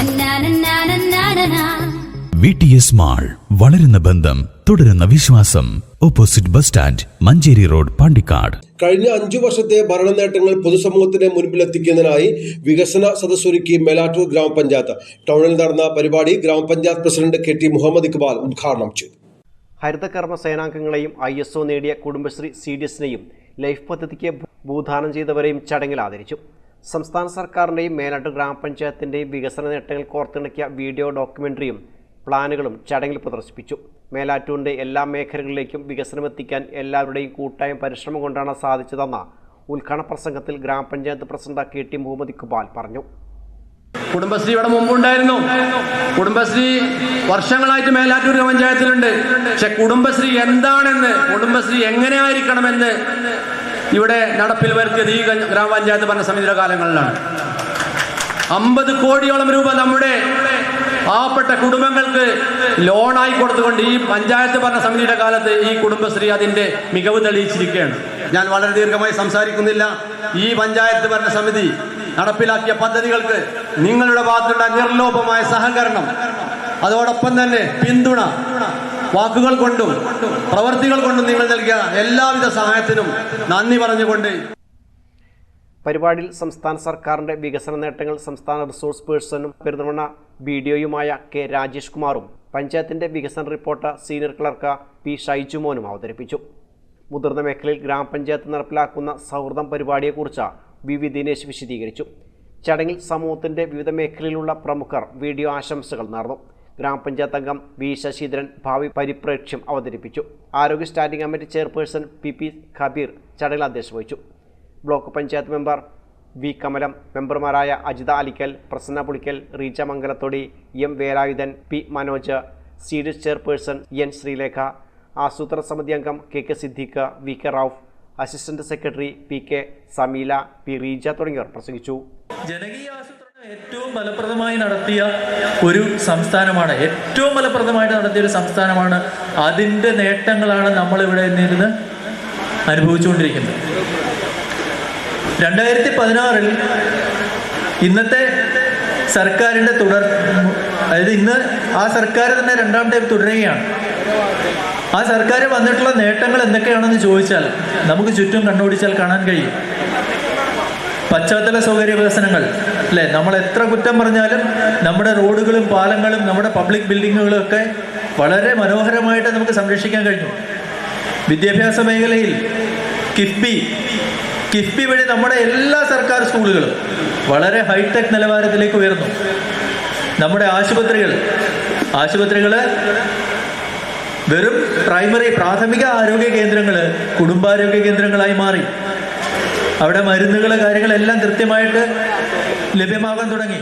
Na-na-na-na-na-na-na. V T S mall വളരുന്ന ബന്ധം തുടരുന്ന വിശ്വാസം. Opposite bus stand Manjeri road Pandikkad. കഴിഞ്ഞ അഞ്ചു വർഷത്തെ ഭരണ നേട്ടങ്ങൾ പൊതുസമൂഹത്തിന് മുൻപിലെത്തിക്കുന്നതിനായി വികസന സദസ്സൊരുക്കി മേലാറ്റൂർ ഗ്രാമപഞ്ചായത്ത്. ടൗണിൽ നടന്ന പരിപാടി grama panchayat president K T Muhammad Iqbal ഉദ്ഘാടനം ചെയ്തു. ഹരിതകർമ്മ സേനാംഗങ്ങളെയും ഐ എസ് ഒ നേടിയ കുടുംബശ്രീ സി ഡി എസിനെയും ലൈഫ് പദ്ധതിക്ക് ഭൂദാനം ചെയ്തവരെയും ചടങ്ങിൽ ആദരിച്ചു. സംസ്ഥാന സർക്കാരിന്റെയും മേനാട്ട് ഗ്രാമപഞ്ചായത്തിന്റെയും വികസന നേട്ടങ്ങൾ കോർത്തിണക്കിയ വീഡിയോ ഡോക്യുമെന്ററിയും പ്ലാനുകളും ചടങ്ങിൽ പ്രദർശിപ്പിച്ചു. മേലാറ്റൂരിന്റെ എല്ലാ മേഖലകളിലേക്കും വികസനമെത്തിക്കാൻ എല്ലാവരുടെയും കൂട്ടായ പരിശ്രമം കൊണ്ടാണ് സാധിച്ചതെന്ന ഉദ്ഘാടന പ്രസംഗത്തിൽ grama panchayat president K T Muhammad Iqbal പറഞ്ഞു. കുടുംബശ്രീ ഇവിടെ മുമ്പുണ്ടായിരുന്നു. കുടുംബശ്രീ വർഷങ്ങളായിട്ട് മേലാറ്റൂർ പഞ്ചായത്തിലുണ്ട് പക്ഷെ കുടുംബശ്രീ എന്താണെന്ന് കുടുംബശ്രീ എങ്ങനെ ആയിരിക്കണമെന്ന് ഇവിടെ നടപ്പിൽ വരുത്തിയത് ഈ ഗ്രാമപഞ്ചായത്ത് ഭരണ സമിതിയുടെ കാലങ്ങളിലാണ്. അമ്പത് കോടിയോളം രൂപ നമ്മുടെ പാവപ്പെട്ട കുടുംബങ്ങൾക്ക് ലോണായി കൊടുത്തുകൊണ്ട് ഈ പഞ്ചായത്ത് ഭരണ സമിതിയുടെ കാലത്ത് ഈ കുടുംബശ്രീ അതിന്റെ മികവ് തെളിയിച്ചിരിക്കുകയാണ്. ഞാൻ വളരെ ദീർഘമായി സംസാരിക്കുന്നില്ല. ഈ പഞ്ചായത്ത് ഭരണ സമിതി നടപ്പിലാക്കിയ പദ്ധതികൾക്ക് നിങ്ങളുടെ ഭാഗത്തുള്ള നിർലോഭമായ സഹകരണം അതോടൊപ്പം തന്നെ പിന്തുണ വാക്കുകൾ കൊണ്ടും പ്രവൃത്തികൾ കൊണ്ടും നിങ്ങൾ നൽകിയ എല്ലാവിധ സഹായത്തിനും നന്ദി പറഞ്ഞുകൊണ്ട് പരിപാടിയിൽ സംസ്ഥാന സർക്കാരിന്റെ വികസന നേട്ടങ്ങൾ സംസ്ഥാന റിസോഴ്സ് പേഴ്സണും പെരുന്തമണ്ണ ബി ഡി ഒയുമായ കെ രാജേഷ് കുമാറും പഞ്ചായത്തിന്റെ വികസന റിപ്പോർട്ട് സീനിയർ ക്ലർക്ക് പി ഷൈജുമോനും അവതരിപ്പിച്ചു. മുതിർന്ന മേഖലയിൽ ഗ്രാമപഞ്ചായത്ത് നടപ്പിലാക്കുന്ന സൗഹൃദം പരിപാടിയെക്കുറിച്ച് വി വി ദിനേശ് വിശദീകരിച്ചു. ചടങ്ങിൽ സമൂഹത്തിന്റെ വിവിധ മേഖലയിലുള്ള പ്രമുഖർ വീഡിയോ ആശംസകൾ നേർന്നു. ഗ്രാമപഞ്ചായത്ത് അംഗം വി ശശീന്ദ്രൻ ഭാവി പരിപ്രേക്ഷ്യം അവതരിപ്പിച്ചു. ആരോഗ്യ standing committee chairperson P P Khabeer ചടങ്ങിൽ അധ്യക്ഷത വഹിച്ചു. Block panchayat member V Kamalam മെമ്പർമാരായ Ajitha Alikkal Prasanna Pulikkal Reeja Mangalathodi M Velayudhan P Manoj C D chairperson N Sreelekha ആസൂത്രണ സമിതി അംഗം K K Siddique V K Raf assistant secretary P K Sameela P Reeja തുടങ്ങിയവർ പ്രസംഗിച്ചു. ജനകീയ ഏറ്റവും ഫലപ്രദമായി നടത്തിയ ഒരു സംസ്ഥാനമാണ്. ഏറ്റവും ഫലപ്രദമായിട്ട് നടത്തിയ ഒരു സംസ്ഥാനമാണ്. അതിന്റെ നേട്ടങ്ങളാണ് നമ്മൾ ഇവിടെ നിന്നിരുന്ന് അനുഭവിച്ചുകൊണ്ടിരിക്കുന്നത്. രണ്ടായിരത്തി പതിനാറിൽ ഇന്നത്തെ സർക്കാരിന്റെ തുടർ അതായത് ഇന്ന് ആ സർക്കാർ തന്നെ രണ്ടാം ടൈം തുടരുകയാണ്. ആ സർക്കാർ വന്നിട്ടുള്ള നേട്ടങ്ങൾ എന്തൊക്കെയാണെന്ന് ചോദിച്ചാൽ നമുക്ക് ചുറ്റും കണ്ണോടിച്ചാൽ കാണാൻ കഴിയും. പശ്ചാത്തല സൗകര്യ വികസനങ്ങൾ അല്ലേ? നമ്മൾ എത്ര കുറ്റം പറഞ്ഞാലും നമ്മുടെ റോഡുകളും പാലങ്ങളും നമ്മുടെ പബ്ലിക് ബിൽഡിങ്ങുകളും ഒക്കെ വളരെ മനോഹരമായിട്ട് നമുക്ക് സംരക്ഷിക്കാൻ കഴിഞ്ഞു. വിദ്യാഭ്യാസ മേഖലയിൽ കിഫ്ബി കിഫ്ബി വഴി നമ്മുടെ എല്ലാ സർക്കാർ സ്കൂളുകളും വളരെ ഹൈടെക് നിലവാരത്തിലേക്ക് ഉയർന്നു. നമ്മുടെ ആശുപത്രികൾ ആശുപത്രികൾ വെറും പ്രൈമറി പ്രാഥമിക ആരോഗ്യ കേന്ദ്രങ്ങൾ കുടുംബാരോഗ്യ കേന്ദ്രങ്ങളായി മാറി. അവിടെ മരുന്നുകൾ കാര്യങ്ങളെല്ലാം കൃത്യമായിട്ട് ലഭ്യമാകാൻ തുടങ്ങി.